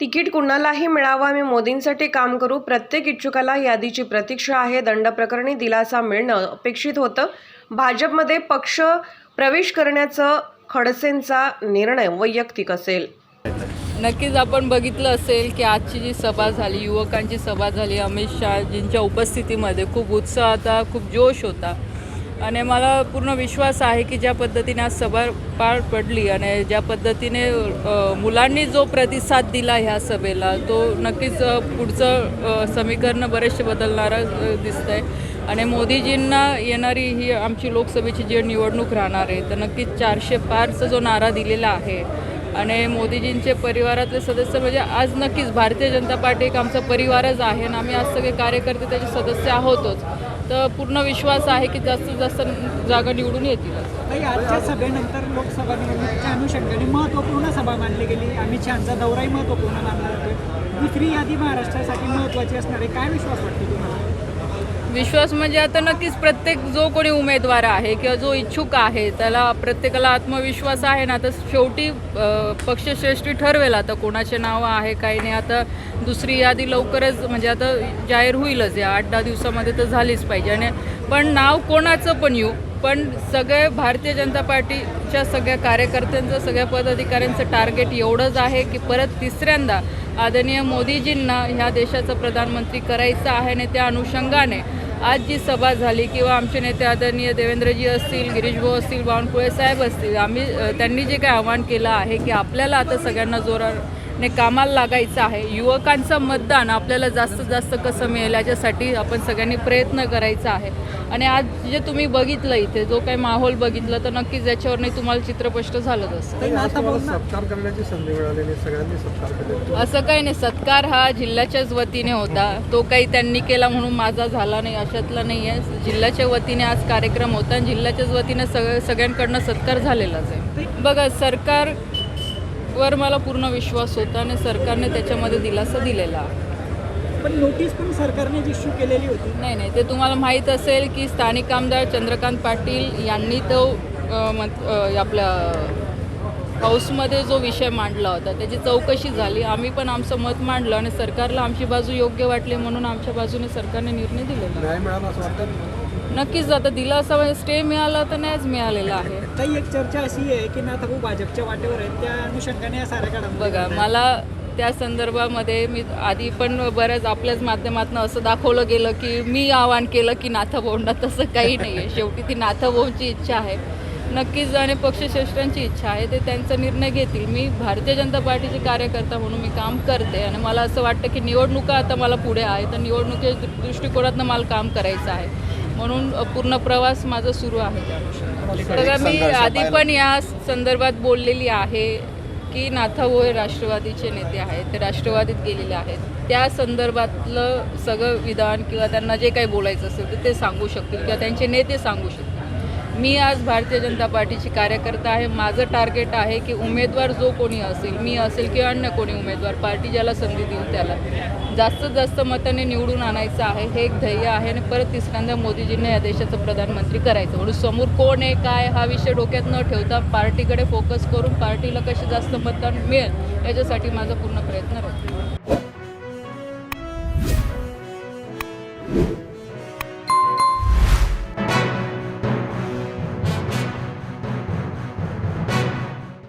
Ticket कुणालाही मिळावं आम्ही मोदींसाठी काम करू. प्रत्येक इच्छुकाला यादीची प्रतीक्षा आहे. दंड प्रकरणी दिलासा मिळणं अपेक्षित होतं. भाजपमध्ये पक्ष प्रवेश करण्याचं खडसेंचा निर्णय वैयक्तिक असेल. नक्कीच आपण बघितलं असेल की आजची जी सभा झाली युवकांची सभा झाली अमित शहाजींच्या उपस्थितीमध्ये खूप उत्साह होता खूप जोश होता. आणि मला पूर्ण विश्वास आहे की ज्या पद्धतीने आज सभा पार पडली आणि ज्या पद्धतीने मुलांनी जो प्रतिसाद दिला ह्या सभेला तो नक्कीच पुढचं समीकरण बरेचसे बदलणारं दिसतं आहे आणि मोदीजींना येणारी ही आमची लोकसभेची जी निवडणूक राहणार आहे तर नक्कीच चारशे पारचा जो नारा दिलेला आहे आणि मोदीजींचे परिवारातले सदस्य म्हणजे आज नक्कीच भारतीय जनता पार्टी एक आमचा परिवारच आहे आणि आम्ही आज सगळे कार्यकर्ते त्याचे सदस्य आहोतच. तर पूर्ण विश्वास आहे की जास्तीत जास्त जागा निवडून येतील. आजच्या सभेनंतर लोकसभा निवडणुकीच्या अनुषंगाने महत्त्वपूर्ण सभा मानली गेली. अमित शहाचा दौराही महत्त्वपूर्ण मानला जातो. दुसरी यादी महाराष्ट्रासाठी महत्त्वाची असणार आहे. काय विश्वास वाटतो तुम्हाला? विश्वास म्हणजे आता नक्कीच प्रत्येक जो कोणी उमेदवार आहे किंवा जो इच्छुक आहे त्याला प्रत्येकाला आत्मविश्वास आहे ना तर शेवटी पक्षश्रेष्ठी ठरवेल आता कोणाचे नावं आहे काही नाही. आता दुसरी यादी लवकरच म्हणजे आता जाहीर होईलच. या आठ दहा दिवसामध्ये तर झालीच पाहिजे. आणि पण नाव कोणाचं पण येऊ पण सगळे भारतीय जनता पार्टीच्या सगळ्या कार्यकर्त्यांचं सगळ्या पदाधिकाऱ्यांचं टार्गेट एवढंच आहे की परत तिसऱ्यांदा आदरणीय मोदीजींना ह्या देशाचं प्रधानमंत्री करायचं आहे आणि त्या अनुषंगाने आज जी सभा झाली किंवा आमचे नेते आदरणीय देवेंद्रजी असतील गिरीशभाऊ असतील बावनकुळे साहेब असतील आम्ही त्यांनी जे काय आवाहन केलं आहे की आपल्याला आता सगळ्यांना जोराने कामाला लागायचं आहे. युवकांचं मतदान आपल्याला जास्तीत जास्त कसं मिळेल याच्यासाठी आपण सगळ्यांनी प्रयत्न करायचा आहे. आणि आज जे तुम्ही बघितलं इथे जो काही माहोल बघितलं तर नक्कीच याच्यावरही तुम्हाला चित्र स्पष्ट झालंच असतं. काही आज नाता तुम्हाला बोलणं सत्कार करण्याची संधी मिळालेली सगळ्यांनी सत्कार केले असं काही नाही. सत्कार हा जिल्ह्याच्याच वतीने होता. तो काही त्यांनी केला म्हणून माझा झाला नाही अशातला नाही आहे. जिल्ह्याच्या वतीने आज कार्यक्रम होता आणि जिल्ह्याच्याच वतीने सगळं सगळ्यांकडनं सत्कार झालेलाच आहे. बघा सरकारवर मला पूर्ण विश्वास होता आणि सरकारने त्याच्यामध्ये दिलासा दिलेला. पण नोटीस पण सरकारने इश्यू केलेली होती. नाही नाही ते तुम्हाला माहीत असेल की स्थानिक आमदार चंद्रकांत पाटील यांनी तो आपल्या हाऊसमध्ये जो विषय मांडला होता त्याची चौकशी झाली. आम्ही पण आमचं मत मांडलं आणि सरकारला आमची बाजू योग्य वाटली म्हणून आमच्या बाजूने सरकारने निर्णय दिलेला. नक्कीच आता दिला असा म्हणजे स्टे मिळाला तर नाहीच मिळालेला आहे. काही एक चर्चा अशी आहे की नाथाभाऊ भाजपच्या वाटेवर आहेत त्या अनुषंगाने या साऱ्या बघा मला त्या संदर्भामध्ये मी आधी पण बऱ्याच आपल्याच माध्यमातून असं दाखवलं गेलं की मी आवाहन केलं की नाथभाऊंना तसं काही नाही आहे. शेवटी ती नाथभाऊंची इच्छा आहे. नक्कीच आणि पक्षश्रेष्ठांची इच्छा आहे ते त्यांचा निर्णय घेतील. मी भारतीय जनता पार्टीचे कार्यकर्ता म्हणून मी काम करते आणि मला असं वाटतं की निवडणुका आता मला पुढे आहे तर निवडणुकीच्या दृष्टिकोनातनं मला काम करायचं आहे. म्हणून पूर्ण प्रवास माझा सुरू आहे. त्या मी आधी पण या संदर्भात बोललेली आहे की नाथाभाऊ हे राष्ट्रवादीचे नेते आहेत ते राष्ट्रवादीत गेलेले आहेत. त्या संदर्भातलं सगळं विधान किंवा त्यांना जे काही बोलायचं असेल तर ते सांगू शकतील किंवा त्यांचे नेते सांगू शकतील. मी आज भारतीय जनता पार्टीची कार्यकर्ता आहे. माझं टार्गेट आहे की उमेदवार जो कोणी असेल मी असेल किंवा अन्य कोणी उमेदवार पार्टी ज्याला संधी देईल त्याला. जास्तीत जास्त मताने निवडून आणायचं आहे हे एक ध्येय आहे आणि परत तिसऱ्यांदा मोदीजींना या देशाचं प्रधानमंत्री करायचं. म्हणून समोर कोण आहे काय हा विषय डोक्यात न ठेवता पार्टीकडे फोकस करून पार्टीला कसे जास्त मतदान मिळेल याच्यासाठी माझा पूर्ण प्रयत्न राहतो